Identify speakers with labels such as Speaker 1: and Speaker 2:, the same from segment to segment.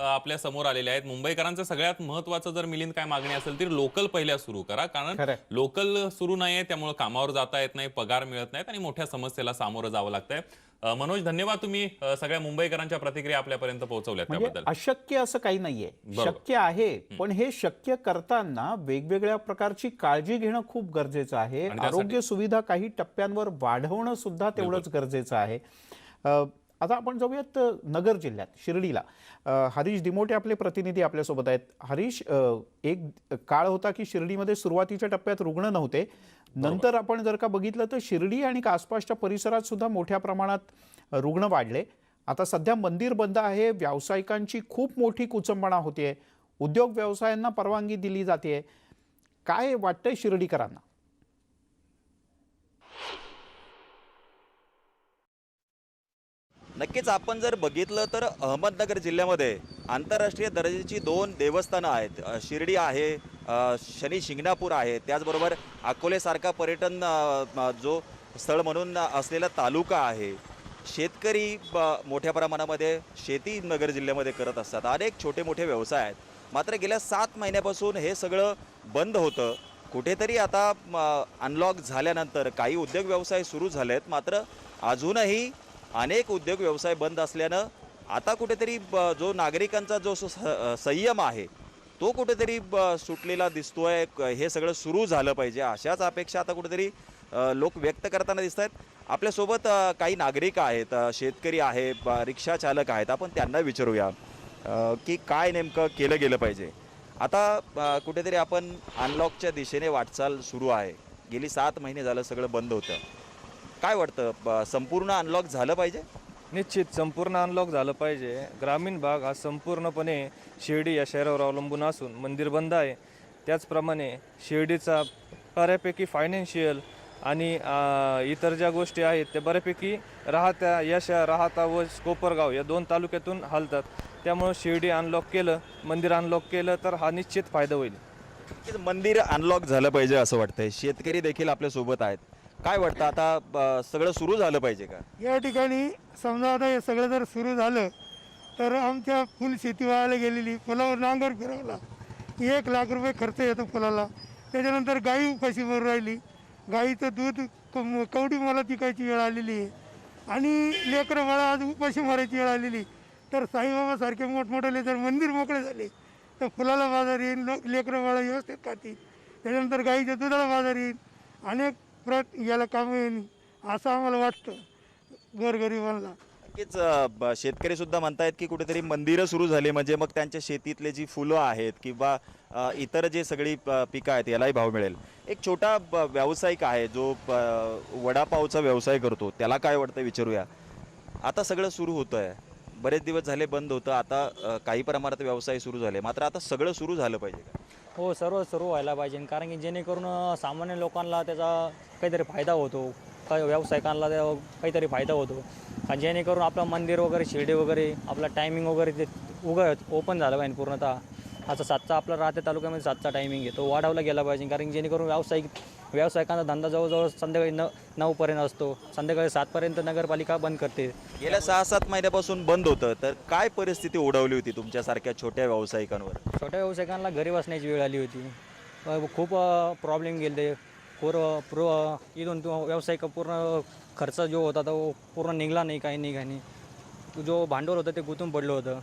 Speaker 1: आपल्यासमोर आलेल्या आहेत. मुंबईकरांचं सगळ्यात महत्वाचं जर मिलिंद काय मागणी असेल तर लोकल पहिल्या सुरू करा. कारण. लोकल सुरू नाहीये त्यामुळे कामावर जाता येत नाही पगार मिळत नाहीत आणि मोठ्या समस्येला सामोरं जावं लागतंय. मनोज धन्यवाद तुम्ही सगळ्या मुंबईकरांच्या प्रतिक्रिया आपल्यापर्यंत पोहोचवल्यात
Speaker 2: म्हणजे
Speaker 1: त्याबद्दल.
Speaker 2: अशक्य असं काही नाहीये. शक्य आहे पण हे शक्य करताना वेगवेगळ्या प्रकारची काळजी घेणं खूप गरजेचं आहे. आरोग्य सुविधा काही टप्प्यांवर वाढवणं सुद्धा तेवढंच गरजेचं आहे. आता आपण जाऊयात नगर जिल्ह्यात शिर्डीला. हरीश दिमोटे आपले प्रतिनिधी आपल्यासोबत आहेत. हरीश एक काळ होता की शिर्डीमध्ये सुरुवातीच्या टप्प्यात रुग्ण नव्हते. नंतर आपण जर का बघितलं तर शिर्डी आणि आसपासच्या परिसरात सुद्धा मोठ्या प्रमाणात रुग्ण वाढले. आता सध्या मंदिर बंद आहे व्यावसायिकांची खूप मोठी कुचंबणा होतीये. उद्योग व्यवसायांना परवानगी दिली जाते काय वाटतंय शिर्डीकरांना?
Speaker 3: नक्कीच आपण जर बघितलं तर अहमदनगर जिल्ह्यामध्ये आंतरराष्ट्रीय दर्जाची दोन देवस्थानं आहेत. शिर्डी आहे शनी शिंगणापूर आहे. त्याचबरोबर अकोलेसारखा पर्यटन जो स्थळ म्हणून असलेला तालुका आहे. शेतकरी ब- मोठ्या प्रमाणामध्ये शेती नगर जिल्ह्यामध्ये करत असतात. अनेक छोटे मोठे व्यवसाय आहेत. मात्र गेल्या सात महिन्यापासून हे सगळं बंद होतं. कुठेतरी आता अनलॉक झाल्यानंतर काही उद्योग व्यवसाय सुरू झाले आहेत मात्र अजूनही अनेक उद्योग व्यवसाय बंद असल्यानं आता कुठेतरी ब- जो नागरिकांचा जो स- संयम आहे तो कुठेतरी ब- सुटलेला दिसतोय. आहे हे सगळं सुरू झालं पाहिजे. अशाच अपेक्षा आता कुठेतरी लोक व्यक्त करताना दिसत आहेत आपल्यासोबत काही नागरिक आहेत शेतकरी आहे रिक्षा चालक आहेत. आपण त्यांना विचारूया की काय नेमकं केलं गेलं पाहिजे. आता कुठेतरी आपण अनलॉकच्या दिशेने वाटचाल सुरू आहे. गेली सात महिने झालं सगळं बंद होतं. काय वाटतं? संपूर्ण अनलॉक झालं पाहिजे?
Speaker 4: निश्चित संपूर्ण अनलॉक झालं पाहिजे. ग्रामीण भाग हा संपूर्णपणे शिर्डी या शहरावर अवलंबून असून मंदिर बंद आहे. त्याचप्रमाणे शिर्डीचा बऱ्यापैकी फायनान्शियल आणि इतर ज्या गोष्टी आहेत त्या बऱ्यापैकी राहत्या या शहर राहता व कोपरगाव या दोन तालुक्यातून हलतात. त्यामुळं शिर्डी अनलॉक केलं मंदिर अनलॉक केलं तर हा निश्चित फायदा होईल.
Speaker 3: मंदिर अनलॉक झालं पाहिजे असं वाटतंय. शेतकरी देखील आपल्यासोबत आहेत. काय वाटतं? आता ब- सगळं सुरू झालं पाहिजे का?
Speaker 5: या ठिकाणी समजा आता हे सगळं जर सुरू झालं तर आमच्या फुल शेती व्हायला गेलेली फुलावर नांगर फिरवला. एक लाख रुपये खर्च येतो फुलाला त्याच्यानंतर गाई उपाशी भरून राहिली. गाईचं दूध कम- कवडी मला तिकायची वेळ आलेली आहे. आणि लेकरं मला आज उपाशी मारायची वेळ आलेली. तर साईबाबासारखे मोठमोठे जर मंदिर मोकळे झाले. तर फुलाला बाजार येईल लोक लेकरं बाळा व्यवस्थित खातील त्याच्यानंतर गाईच्या दुधाला बाजार येईल अनेक परत याला कामं येईल असं आम्हाला वाटतं गोरगरिबांना.
Speaker 3: नक्कीच ब- शेतकरी सुद्धा म्हणतायत की कुठेतरी मंदिरं सुरू झाली म्हणजे मग त्यांच्या शेतीतले जी फुलं आहेत किंवा अ, इतर जे सगळी प- पिकं आहेत यालाही भाव मिळेल. एक छोटा ब- व्यावसायिक आहे जो प- वडापावचा व्यवसाय करतो त्याला काय वाटतं विचारूया? आता सगळं सुरू होतं आहे बरेच दिवस झाले बंद होतं आता अ, काही प्रमाणात व्यवसाय सुरू झाले. मात्र आता सगळं सुरू झालं पाहिजे का?
Speaker 6: हो सर्व सुरू व्हायला पाहिजे. कारण की जेणेकरून सामान्य लोकांना त्याचा काहीतरी फायदा होतो. काही व्यावसायिकांना काहीतरी फायदा होतो. आणि जेणेकरून आपलं मंदिर वगैरे शिर्डी वगैरे आपला टायमिंग वगैरे ते उघड ओपन झालं पाहिजे पूर्णतः. आता सातचा आपला राहते तालुक्यामध्ये सातचा टायमिंग आहे. तो वाढवला गेला पाहिजे कारण जेणेकरून व्यावसायिक व्यावसायिकांचा धंदा जवळजवळ संध्याकाळी न नऊपर्यंत असतो. संध्याकाळी सातपर्यंत नगरपालिका बंद करते.
Speaker 3: गेल्या सहा सात महिन्यापासून बंद होतं तर काय परिस्थिती ओढवली होती तुमच्यासारख्या छोट्या व्यावसायिकांवर?
Speaker 6: छोट्या व्यावसायिकांना घरी बसण्याची वेळ आली होती. खूप प्रॉब्लेम गेले. पूर्व पूर्व इथून तो व्यावसायिक पूर्ण खर्च जो होता तो पूर्ण निघला नाही काही नाही काही नाही. जो भांडवल होतं ते गुंतून पडलं होतं.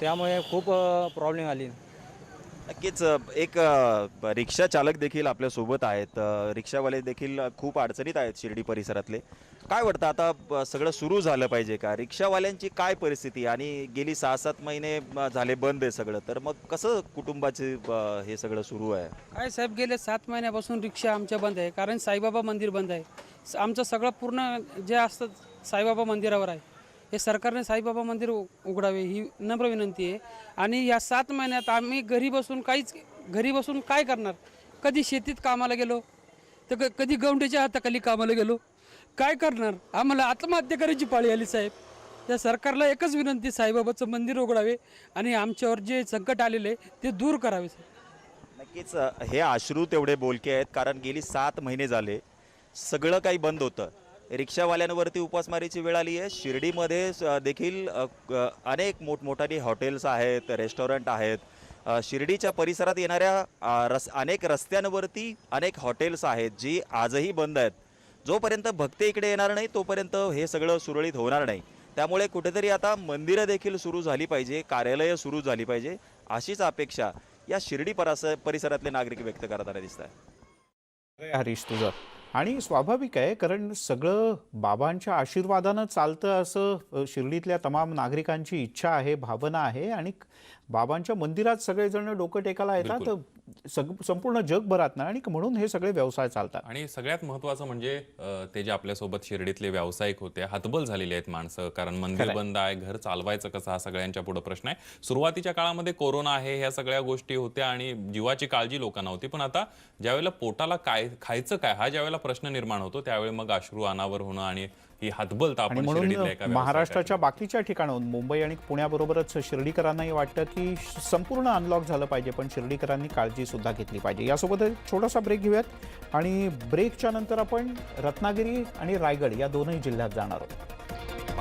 Speaker 6: त्यामुळे खूप प्रॉब्लेम आली.
Speaker 3: नक्कीच एक रिक्षा चालक देखील आपल्यासोबत आहेत. रिक्षावाले देखील खूप अडचणीत आहेत शिर्डी परिसरातले. काय वाटतं आता सगळं सुरू झालं पाहिजे का? रिक्षावाल्यांची काय परिस्थिती? आणि गेली सहा सात महिने झाले बंद आहे सगळं तर मग कसं कुटुंबाचे हे सगळं सुरू आहे?
Speaker 7: काय साहेब गेले सात महिन्यापासून रिक्षा आमच्या बंद आहे कारण साईबाबा मंदिर बंद आहे. स- आमचं सगळं पूर्ण जे असतं साईबाबा मंदिरावर आहे. हे सरकारने साईबाबा मंदिर उघडावे ही नम्र विनंती आहे. आणि या सात महिन्यात आम्ही घरी बसून काहीच घरी बसून काय करणार? कधी शेतीत कामाला गेलो तर क- कधी गवंडीच्या हाताखाली कामाला गेलो काय करणार? आम्हाला आत्महत्या करायची पाळी आली साहेब. या सरकारला एकच विनंती साईबाबाचं मंदिर उघडावे आणि आमच्यावर जे संकट आलेले आहे ते दूर करावे साहेब.
Speaker 3: नक्कीच हे अश्रू तेवढे बोलके आहेत कारण गेली सात महिने झाले सगळं काही बंद होतं. रिक्षावाल्यांवरती उपासमारीची वेळ आली आहे. शिर्डीमध्ये देखील अनेक मोठमोठाली हॉटेल्स आहेत रेस्टॉरंट आहेत. शिर्डीच्या परिसरात येणाऱ्या रस अनेक रस्त्यांवरती अनेक हॉटेल्स आहेत जी आजही बंद आहेत. जोपर्यंत भक्ते इकडे येणार नाही तोपर्यंत हे सगळं सुरळीत होणार नाही. त्यामुळे कुठेतरी आता मंदिरं देखील सुरू झाली पाहिजे कार्यालयं सुरू झाली पाहिजे अशीच अपेक्षा या शिर्डी परास परिसरातले नागरिक व्यक्त करताना दिसत आहे
Speaker 2: हरीश तुझं. आणि स्वाभाविक आहे कारण सगळं बाबांच्या आशीर्वादानं चालतं असं शिर्डीतल्या तमाम नागरिकांची इच्छा आहे भावना आहे आणि बाबांच्या मंदिरात सगळेजण डोकं टेकायला येतात. सग संपूर्ण जगभरात ना आणि म्हणून हे सगळे व्यवसाय चालतात.
Speaker 1: आणि सगळ्यात महत्वाचं म्हणजे ते जे आपल्यासोबत शिर्डीतले व्यावसायिक होते हातबल झालेले आहेत माणसं. कारण मंदिर. बंद आहे घर चालवायचं कसं हा सगळ्यांच्या पुढे प्रश्न आहे. सुरुवातीच्या काळामध्ये कोरोना आहे ह्या सगळ्या गोष्टी होत्या आणि जीवाची काळजी लोकांना होती. पण आता ज्यावेळेला पोटाला काय खायचं काय हा ज्यावेळेला प्रश्न निर्माण होतो त्यावेळी मग अश्रू अनावर होणं आणि ही हतबलता आपण
Speaker 2: म्हणून महाराष्ट्राच्या बाकीच्या ठिकाणाहून मुंबई आणि पुण्याबरोबरच शिर्डीकरांनाही वाटतं की संपूर्ण अनलॉक झालं पाहिजे पण शिर्डीकरांनी काळजी सुद्धा घेतली पाहिजे. यासोबत छोटासा ब्रेक घेऊयात आणि ब्रेकच्या नंतर आपण रत्नागिरी आणि रायगड या दोनही जिल्ह्यात जाणार आहोत.